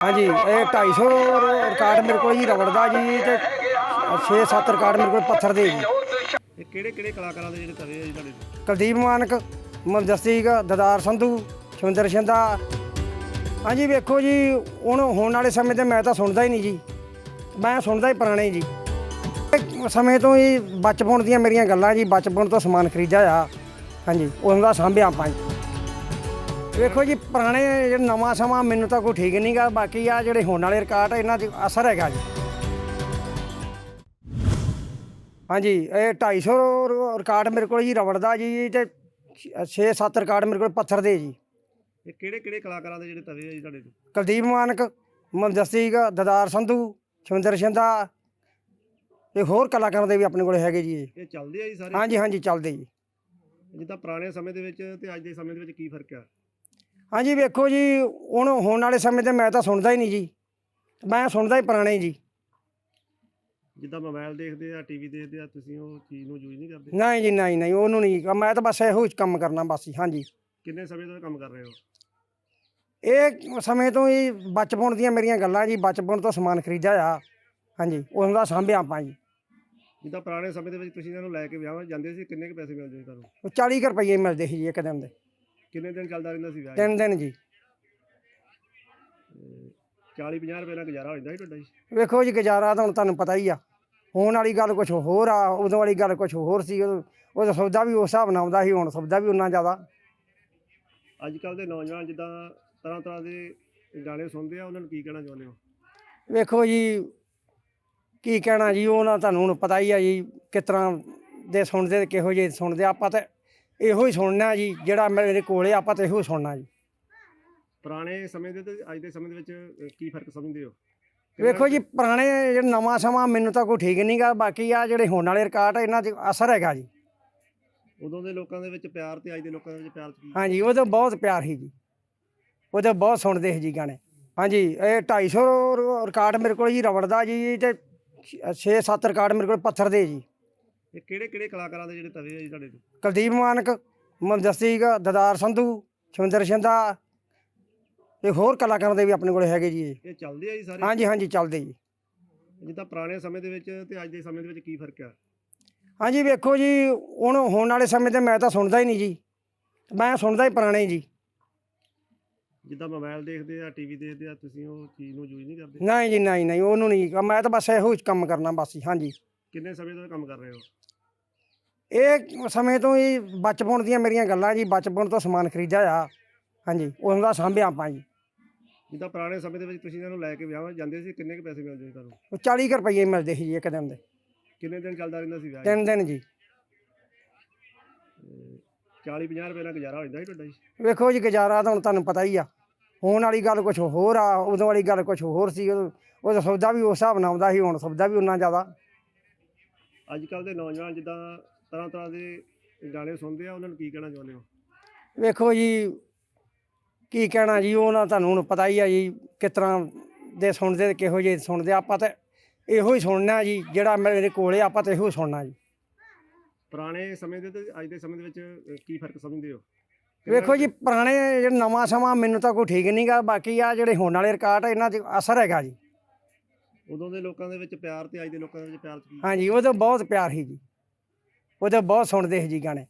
ਹਾਂਜੀ ਇਹ 250 ਰਿਕਾਰਡ ਮੇਰੇ ਕੋਲ ਜੀ ਰਬੜ ਦਾ ਜੀ ਤੇ 6-7 ਰਿਕਾਰਡ ਮੇਰੇ ਕੋਲ ਪੱਥਰ ਦੇ ਜੀ। ਇਹ ਕਿਹੜੇ ਕਿਹੜੇ ਕਲਾਕਾਰਾਂ ਦੇ ਜਿਹੜੇ ਤਵੇ ਆ ਜੀ ਤੁਹਾਡੇ? ਕੁਲਦੀਪ ਮਾਨਕ ਮਨਜਸਤੀਕ ਦਦਾਰ ਸੰਧੂ ਸ਼ਵਿੰਦਰ ਸ਼ਿੰਦਾ। ਹਾਂਜੀ ਵੇਖੋ ਜੀ ਹੁਣ ਹੋਣ ਵਾਲੇ ਸਮੇਂ ਤੇ ਮੈਂ ਤਾਂ ਸੁਣਦਾ ਹੀ ਨਹੀਂ ਜੀ। ਮੈਂ ਸੁਣਦਾ ਹੀ ਪੁਰਾਣੇ ਜੀ। ਇਹ ਸਮੇਂ ਤੋਂ ਹੀ ਬਚਪਨ ਦੀਆਂ ਮੇਰੀਆਂ ਗੱਲਾਂ ਜੀ ਬਚਪਨ ਤੋਂ ਸਮਾਨ ਖਰੀਦਿਆ ਆ। ਹਾਂਜੀ ਉਹਨਾਂ ਦਾ ਸਾਂਭਿਆ ਆਪਾਂ ਜੀ। ਵੇਖੋ ਜੀ ਪੁਰਾਣੇ ਜਿਹੜਾ ਨਵਾਂ ਸਮਾਂ ਮੈਨੂੰ ਤਾਂ ਕੋਈ ਠੀਕ ਨਹੀਂਗਾ ਬਾਕੀ ਆ ਜਿਹੜੇ ਹੋਣ ਵਾਲੇ ਰਿਕਾਰਡ ਇਹਨਾਂ 'ਚ ਅਸਰ ਹੈਗਾ ਜੀ। ਹਾਂਜੀ ਇਹ 250 ਰਿਕਾਰਡ ਮੇਰੇ ਕੋਲ ਜੀ ਰਬੜ ਦਾ ਜੀ ਤੇ 6-7 ਰਿਕਾਰਡ ਮੇਰੇ ਕੋਲ ਪੱਥਰ ਦੇ ਜੀ। ਇਹ ਕਿਹੜੇ ਕਿਹੜੇ ਕਲਾਕਾਰਾਂ ਦੇ ਜਿਹੜੇ ਤਵੇ ਆ ਜੀ ਤੁਹਾਡੇ? ਕੁਲਦੀਪ ਮਾਨਕ ਮਨਜਸਤੀਕ ਦਦਾਰ ਸੰਧੂ ਸ਼ਵਿੰਦਰ ਸ਼ਿੰਦਾ ਤੇ ਹੋਰ ਕਲਾਕਾਰਾਂ ਦੇ ਵੀ ਆਪਣੇ ਕੋਲ ਹੈਗੇ ਜੀ। ਇਹ ਚੱਲਦੇ ਆ ਜੀ ਸਾਰੇ? ਹਾਂਜੀ ਹਾਂਜੀ ਚੱਲਦੇ ਜੀ। ਜਿੱਦਾਂ ਪੁਰਾਣੇ ਸਮੇਂ ਦੇ ਵਿੱਚ ਤੇ ਅੱਜ ਦੇ ਸਮੇਂ ਦੇ ਵਿੱਚ ਕੀ ਫ਼ਰਕ ਆ? ਹਾਂਜੀ ਵੇਖੋ ਜੀ ਹੁਣ ਹੋਣ ਵਾਲੇ ਸਮੇਂ ਤੇ ਮੈਂ ਤਾਂ ਸੁਣਦਾ ਹੀ ਨਹੀਂ ਜੀ। ਮੈਂ ਸੁਣਦਾ ਹੀ ਪੁਰਾਣੇ ਜੀ। ਜਿੱਦਾਂ ਮੋਬਾਈਲ ਦੇਖਦੇ ਆ ਟੀਵੀ ਦੇਖਦੇ ਆ ਤੁਸੀਂ ਉਹ ਚੀਜ਼ ਨੂੰ ਯੂਜ਼ ਨਹੀਂ ਕਰਦੇ? ਨਹੀਂ ਜੀ ਨਹੀਂ ਨਹੀਂ ਉਹਨੂੰ ਨਹੀਂ। ਮੈਂ ਤਾਂ ਬਸ ਇਹੋ ਹੀ ਕੰਮ ਕਰਨਾ ਬਸ ਜੀ ਹਾਂਜੀ। ਕਿੰਨੇ ਸਮੇਂ ਤੋਂ ਇਹ ਕੰਮ ਕਰ ਰਹੇ ਹੋ? ਇਹ ਸਮੇਂ ਤੋਂ ਹੀ ਬਚਪਨ ਦੀਆਂ ਮੇਰੀਆਂ ਗੱਲਾਂ ਜੀ ਬਚਪਨ ਤੋਂ ਸਮਾਨ ਖਰੀਦਿਆ ਆ। ਹਾਂਜੀ ਉਹਨਾਂ ਦਾ ਸਾਂਭਿਆ ਆਪਾਂ ਜੀ। ਜਿੱਦਾਂ ਪੁਰਾਣੇ ਸਮੇਂ ਦੇ ਵਿੱਚ ਤੁਸੀਂ ਇਹਨਾਂ ਨੂੰ ਲੈ ਕੇ ਵਿਆਹਾਂ ਜਾਂਦੇ ਸੀ ਕਿੰਨੇ ਕੁ ਪੈਸੇ ਮਿਲਦੇ ਸੀ ਤੁਹਾਨੂੰ? ਉਹ 40 ਕੁ ਰੁਪਏ ਮਿਲਦੇ ਸੀ ਜੀ ਇੱਕ ਦਿਨ ਦੇ। ਕਿੰਨੇ ਦਿਨ ਚੱਲਦਾ ਰਹਿੰਦਾ ਸੀ ਵਿਆਹ ਤਿੰਨ ਦਿਨ ਜੀ। 40 50 ਰੁਪਏ ਨਾਲ ਗੁਜ਼ਾਰਾ ਹੋ ਜਾਂਦਾ ਸੀ ਤੁਹਾਡਾ ਜੀ? ਵੇਖੋ ਜੀ ਗੁਜ਼ਾਰਾ ਤਾਂ ਹੁਣ ਤੁਹਾਨੂੰ ਪਤਾ ਹੀ ਆ। ਹੋਣ ਵਾਲੀ ਗੱਲ ਕੁਝ ਹੋਰ ਆ ਉਦੋਂ ਵਾਲੀ ਗੱਲ ਕੁਝ ਹੋਰ ਸੀ ਉਦੋਂ ਸੌਦਾ ਵੀ ਉਸ ਹਿਸਾਬ ਨਾਲ ਆਉਂਦਾ ਸੀ ਹੁਣ ਸੌਦਾ ਵੀ ਉਨਾ ਜ਼ਿਆਦਾ। ਅੱਜ ਕੱਲ ਦੇ ਨੌਜਵਾਨ ਜਿੱਦਾਂ ਤਰ੍ਹਾਂ ਤਰ੍ਹਾਂ ਦੇ ਗਾਣੇ ਸੁਣਦੇ ਆ ਉਹਨਾਂ ਨੂੰ ਕੀ ਕਹਿਣਾ ਚਾਹੁੰਦੇ ਹੋ? ਵੇਖੋ ਜੀ ਕੀ ਕਹਿਣਾ ਜੀ ਉਹਨਾਂ ਤੁਹਾਨੂੰ ਹੁਣ ਪਤਾ ਹੀ ਆ ਜੀ ਕਿਸ ਤਰ੍ਹਾਂ ਦੇ ਸੁਣਦੇ ਤੇ ਕਿਹੋ ਜਿਹੇ ਸੁਣਦੇ ਆਪਾਂ ਤਾਂ ਇਹੋ ਹੀ ਸੁਣਨਾ ਜੀ ਜਿਹੜਾ ਮੇਰੇ ਕੋਲੇ ਆਪਾਂ ਤਾਂ ਇਹੋ ਸੁਣਨਾ ਜੀ। ਪੁਰਾਣੇ ਸਮੇਂ ਦੇ ਤੇ ਅੱਜ ਦੇ ਸਮੇਂ ਦੇ ਵਿੱਚ ਕੀ ਫ਼ਰਕ ਸਮਝਦੇ ਹੋ? ਵੇਖੋ ਜੀ ਪੁਰਾਣੇ ਜਿਹੜਾ ਨਵਾਂ ਸਮਾਂ ਮੈਨੂੰ ਤਾਂ ਕੋਈ ਠੀਕ ਨਹੀਂਗਾ ਬਾਕੀ ਆ ਜਿਹੜੇ ਹੋਣ ਵਾਲੇ ਰਿਕਾਰਡ ਇਹਨਾਂ 'ਚ ਅਸਰ ਹੈਗਾ ਜੀ। ਉਦੋਂ ਦੇ ਲੋਕਾਂ ਦੇ ਵਿੱਚ ਪਿਆਰ ਤੇ ਅੱਜ ਦੇ ਲੋਕਾਂ ਦੇ ਵਿੱਚ ਪਿਆਰ ਕੀ? ਹਾਂਜੀ ਉਹਦੇ ਬਹੁਤ ਪਿਆਰ ਸੀ ਜੀ। ਉਹਦੇ ਬਹੁਤ ਸੁਣਦੇ ਸੀ ਜੀ ਗਾਣੇ। ਹਾਂਜੀ ਇਹ 250 ਰਿਕਾਰਡ ਮੇਰੇ ਕੋਲ ਜੀ ਰਬੜ ਦਾ ਜੀ ਤੇ 6-7 ਰਿਕਾਰਡ ਮੇਰੇ ਕੋਲ ਪੱਥਰ ਦੇ ਜੀ। ਇਹ ਕਿਹੜੇ ਕਿਹੜੇ ਕਲਾਕਾਰਾਂ ਦੇ ਜਿਹੜੇ ਤਵੇ ਆ ਜੀ ਤੁਹਾਡੇ ਕੁਲਦੀਪ ਮਾਨਕ ਮਨਜਸਤੀਕ ਦਦਾਰ ਸੰਧੂ ਸ਼ਵਿੰਦਰ ਸ਼ਿੰਦਾ ਤੇ ਹੋਰ ਕਲਾਕਾਰਾਂ ਦੇ ਵੀ ਆਪਣੇ ਕੋਲ ਹੈਗੇ ਜੀ ਇਹ। ਇਹ ਚੱਲਦੇ ਆ ਜੀ ਸਾਰੇ? ਹਾਂਜੀ ਹਾਂਜੀ ਚੱਲਦੇ ਜੀ। ਜਿੱਦਾਂ ਪੁਰਾਣੇ ਸਮੇਂ ਦੇ ਵਿੱਚ ਤੇ ਅੱਜ ਦੇ ਸਮੇਂ ਦੇ ਵਿੱਚ ਕੀ ਫ਼ਰਕ ਆ? ਹਾਂਜੀ ਵੇਖੋ ਜੀ ਹੁਣ ਹੋਣ ਵਾਲੇ ਸਮੇਂ ਤੇ ਮੈਂ ਤਾਂ ਸੁਣਦਾ ਹੀ ਨਹੀਂ ਜੀ। ਮੈਂ ਸੁਣਦਾ ਹੀ ਪੁਰਾਣੇ ਜੀ। ਜਿੱਦਾਂ ਮੋਬਾਈਲ ਦੇਖਦੇ ਆ ਟੀਵੀ ਦੇਖਦੇ ਆ ਤੁਸੀਂ ਉਹ ਚੀਜ਼ ਨੂੰ ਯੂਜ਼ ਨਹੀਂ ਕਰਦੇ? ਨਹੀਂ ਜੀ ਨਹੀਂ ਨਹੀਂ ਉਹਨੂੰ ਨਹੀਂ। ਮੈਂ ਤਾਂ ਬਸ ਇਹੋ ਹੀ ਕੰਮ ਕਰਨਾ ਬਸ ਜੀ ਹਾਂਜੀ। ਕਿੰਨੇ ਸਮੇਂ ਤੋਂ ਇਹ ਕੰਮ ਕਰ ਰਹੇ ਹੋ? ਇਹ ਸਮੇਂ ਤੋਂ ਹੀ ਬਚਪਨ ਦੀਆਂ ਮੇਰੀਆਂ ਗੱਲਾਂ ਜੀ ਬਚਪਨ ਤੋਂ ਸਮਾਨ ਖਰੀਦਿਆ ਆ। ਹਾਂਜੀ ਉਹਨਾਂ ਦਾ ਸਾਂਭਿਆ ਆਪਾਂ ਜੀ। ਜਿੱਦਾਂ ਪੁਰਾਣੇ ਸਮੇਂ ਦੇ ਵਿੱਚ ਤੁਸੀਂ ਇਹਨਾਂ ਨੂੰ ਲੈ ਕੇ ਵਿਆਹਾਂ ਜਾਂਦੇ ਸੀ ਕਿੰਨੇ ਕੁ ਪੈਸੇ ਮਿਲਦੇ ਸੀ ਤੁਹਾਨੂੰ? ਉਹ 40 ਕੁ ਰੁਪਏ ਮਿਲਦੇ ਸੀ ਜੀ ਇੱਕ ਦਿਨ ਦੇ। ਕਿੰਨੇ ਦਿਨ ਚੱਲਦਾ ਰਹਿੰਦਾ ਸੀ ਵਿਆਹ ਤਿੰਨ ਦਿਨ ਜੀ। 40 50 ਰੁਪਏ ਨਾਲ ਗੁਜ਼ਾਰਾ ਹੋ ਜਾਂਦਾ ਸੀ ਤੁਹਾਡਾ ਜੀ? ਵੇਖੋ ਜੀ ਗੁਜ਼ਾਰਾ ਤਾਂ ਹੁਣ ਤੁਹਾਨੂੰ ਪਤਾ ਹੀ ਆ। ਹੋਣ ਵਾਲੀ ਗੱਲ ਕੁਝ ਹੋਰ ਆ ਉਦੋਂ ਵਾਲੀ ਗੱਲ ਕੁਝ ਹੋਰ ਸੀ ਉਹਦਾ ਸੌਦਾ ਵੀ ਉਸ ਹਿਸਾਬ ਨਾਲ ਆਉਂਦਾ ਸੀ ਹੁਣ ਸੌਦਾ ਵੀ ਉਨਾ ਜ਼ਿਆਦਾ। ਅੱਜ ਕੱਲ ਦੇ ਨੌਜਵਾਨ ਜਿੱਦਾਂ ਤਰ੍ਹਾਂ ਤਰ੍ਹਾਂ ਦੇ ਗਾਣੇ ਸੁਣਦੇ ਆ ਉਹਨਾਂ ਨੂੰ ਕੀ ਕਹਿਣਾ ਚਾਹੁੰਦੇ ਹੋ? ਵੇਖੋ ਜੀ ਕੀ ਕਹਿਣਾ ਜੀ ਉਹਨਾਂ ਤੁਹਾਨੂੰ ਹੁਣ ਪਤਾ ਹੀ ਆ ਜੀ ਕਿਸ ਤਰ੍ਹਾਂ ਦੇ ਸੁਣਦੇ ਤੇ ਕਿਹੋ ਜਿਹੇ ਸੁਣਦੇ ਆਪਾਂ ਤਾਂ ਇਹੋ ਹੀ ਸੁਣਨਾ ਜੀ ਜਿਹੜਾ ਮੇਰੇ ਕੋਲੇ ਆਪਾਂ ਤਾਂ ਇਹੋ ਸੁਣਨਾ ਜੀ। ਪੁਰਾਣੇ ਸਮੇਂ ਦੇ ਤੇ ਅੱਜ ਦੇ ਸਮੇਂ ਦੇ ਵਿੱਚ ਅਹ, ਕੀ ਫ਼ਰਕ ਸਮਝਦੇ ਹੋ? ਵੇਖੋ ਜੀ ਪੁਰਾਣੇ ਜਿਹੜਾ ਨਵਾਂ ਸਮਾਂ ਮੈਨੂੰ ਤਾਂ ਕੋਈ ਠੀਕ ਨਹੀਂਗਾ ਬਾਕੀ ਆ ਜਿਹੜੇ ਹੋਣ ਵਾਲੇ ਰਿਕਾਰਡ ਇਹਨਾਂ 'ਚ ਅਸਰ ਹੈਗਾ ਜੀ। ਉਦੋਂ ਦੇ ਲੋਕਾਂ ਦੇ ਵਿੱਚ ਪਿਆਰ ਤੇ ਅੱਜ ਦੇ ਲੋਕਾਂ ਦੇ ਵਿੱਚ ਪਿਆਰ 'ਚ ਕੀ ਹਾਂਜੀ ਉਹਦੇ ਬਹੁਤ ਪਿਆਰ ਸੀ ਜੀ। ਉਹਦੇ ਬਹੁਤ ਸੁਣਦੇ ਸੀ ਜੀ ਗਾਣੇ।